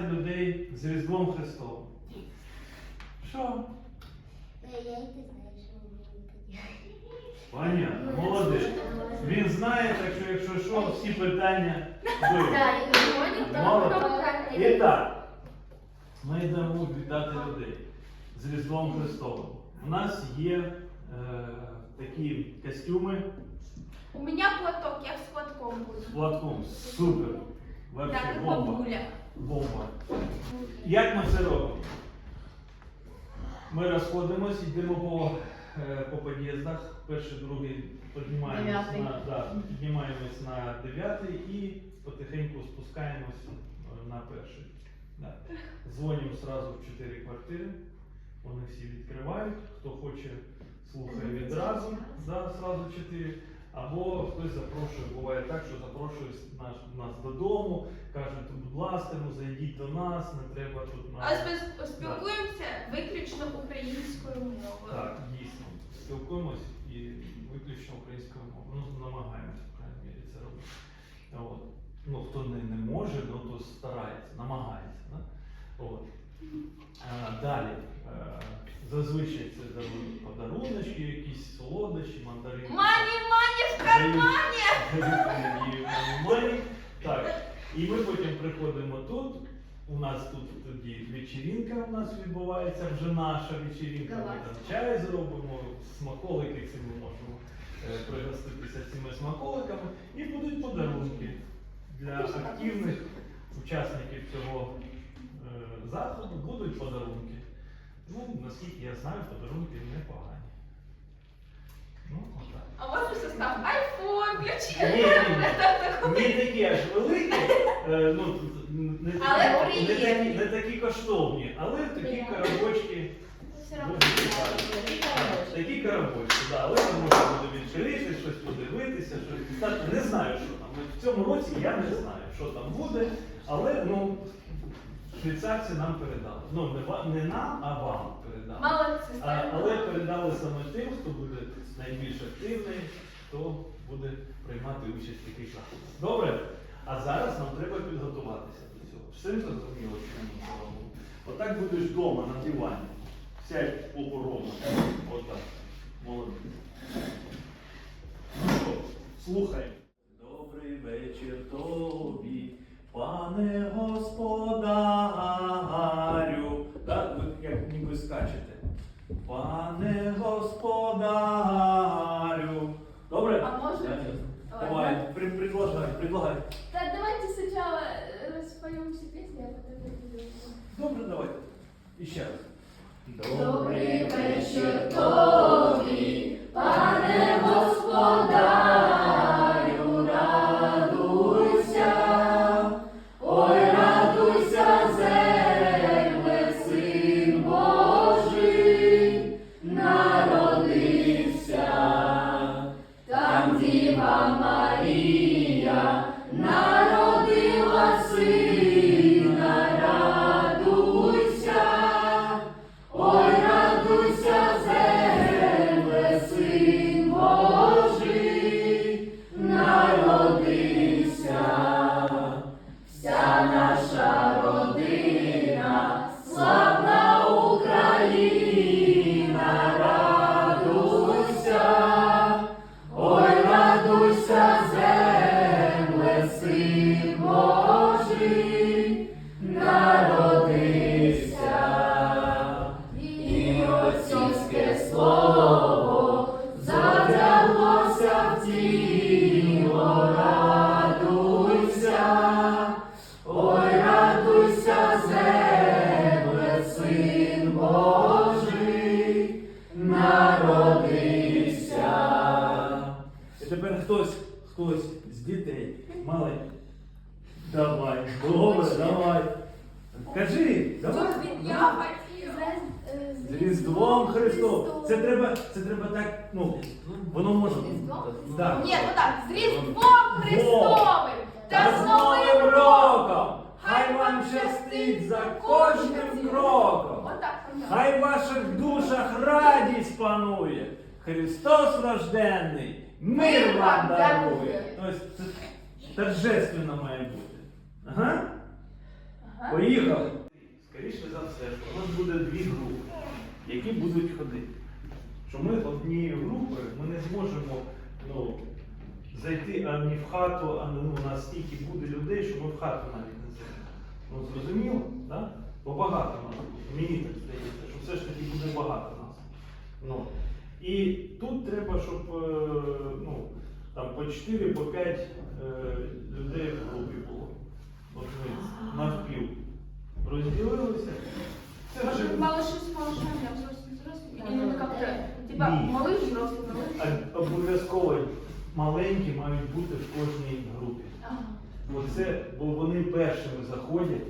привітати людей з Різдвом Христовим. Що? Я й не знаю, що Понятно, молодець. Він знає, так що якщо що, всі питання. Молодець. І так, ми йдемо вітати людей з Різдвом Христовим. У нас є е, такі костюми У меня платок, я с платком буду. з платком. Супер. Вообще Так, и бомба. бабуля. Бомба. Як ми це робимо? Ми розходимось, йдемо по, е, по під'їздах. Перший, другий піднімаємось на, да, піднімаємось на дев'ятий і потихеньку спускаємось е, на перший. Да. Дзвонимо одразу в чотири квартири. Вони всі відкривають. Хто хоче, слухає відразу, да, зразу чотири. Або хтось запрошує, буває так, що запрошує нас, нас додому, кажуть, будь ласка, ну зайдіть до нас, не треба тут А спи- спілкуємося виключно українською мовою. Так, дійсно. Спілкуємось і виключно українською мовою. Ну, намагаємося, в крайній мірі, це робити. От. Ну, хто не, не може, ну то старається, намагається. Да? От. А, далі. Зазвичай це дарують подаруночки, якісь солодощі, мандарини. Мані, мані в кармані! Дають мані. Так. І ми потім приходимо тут. У нас тут тоді вечірінка у нас відбувається, вже наша вечірінка. Ми там чай зробимо, смаколики ці ми можемо е, пригоститися цими смаколиками. І будуть подарунки для активних учасників цього е, заходу. Будуть подарунки. Ну, наскільки я знаю, подарунки непогані. Ну, отак. А можна состав айфон, Ні, ключі. ні, ні. Не такі аж великі, е, ну, не, такі- Але не, приємні. не такі коштовні, але такі коробочки. Все дуже Такі коробочки, да, але там можна буде відкрити, щось подивитися, щось дістати. Не знаю, що там. В цьому році я не знаю, що там буде, але ну, швейцарці нам передали. Ну, не, не нам, а вам передали. Молодці. А, але передали саме тим, хто буде найбільш активний, хто буде приймати участь в таких заходах. Добре? А зараз нам треба підготуватися до цього. Всім зрозуміло, що ми робимо. Отак будеш вдома на дивані. Сядь попоровно. Отак. Молодець. Ну що, слухай. Господарю. Добре? А можно? Давай, при, предлагай, предлагай. Так, давайте сначала э, споем всю песню, а потом я буду. Добре, давай. І ще раз. Добрий вечір тобі, тепер хтось, хтось з дітей маленький. Давай, добре, давай. Кажи, давай. Я хотів. З Різдвом Христом. Це треба, це треба так, ну, воно може. Так. Ні, ну так, з Різдвом Христовим Та з Новим роком! Хай вам щастить за кожним кроком! Хай в ваших душах радість панує! Христос рожденний, мир вам дарує! Тобто це торжественно має бути. Ага? Ага. Поїхали. Скоріше за все, що у нас буде дві групи, які будуть ходити. Що ми однією групою ми не зможемо ну, зайти ані в хату, ані ну, у нас стільки буде людей, що ми в хату навіть не зайдемо. Ну, зрозуміло? Да? Бо багато нас буде. Мені так здається, що все ж таки буде багато нас. Ну. І тут треба, щоб е, ну, там по 4, по маленькі мають бути в кожній групі. Ага. Оце, бо вони першими заходять,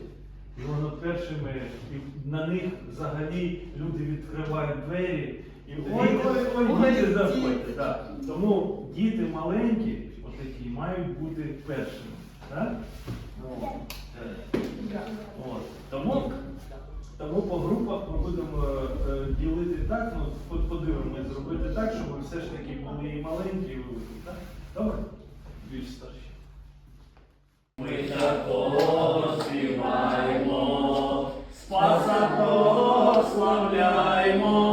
і воно першими, і на них взагалі люди відкривають двері. І Ой, діти, ой, ой, ой, заходять. Да. Тому діти маленькі, отакі, мають бути першими. Так? Е, От. Тому, тому по групах ми будемо е, е, ділити так, ну, подивимось, зробити так, щоб все ж таки були і маленькі, і великі. Так? Добре? Більш старші. Ми такого співаємо, Спаса прославляємо.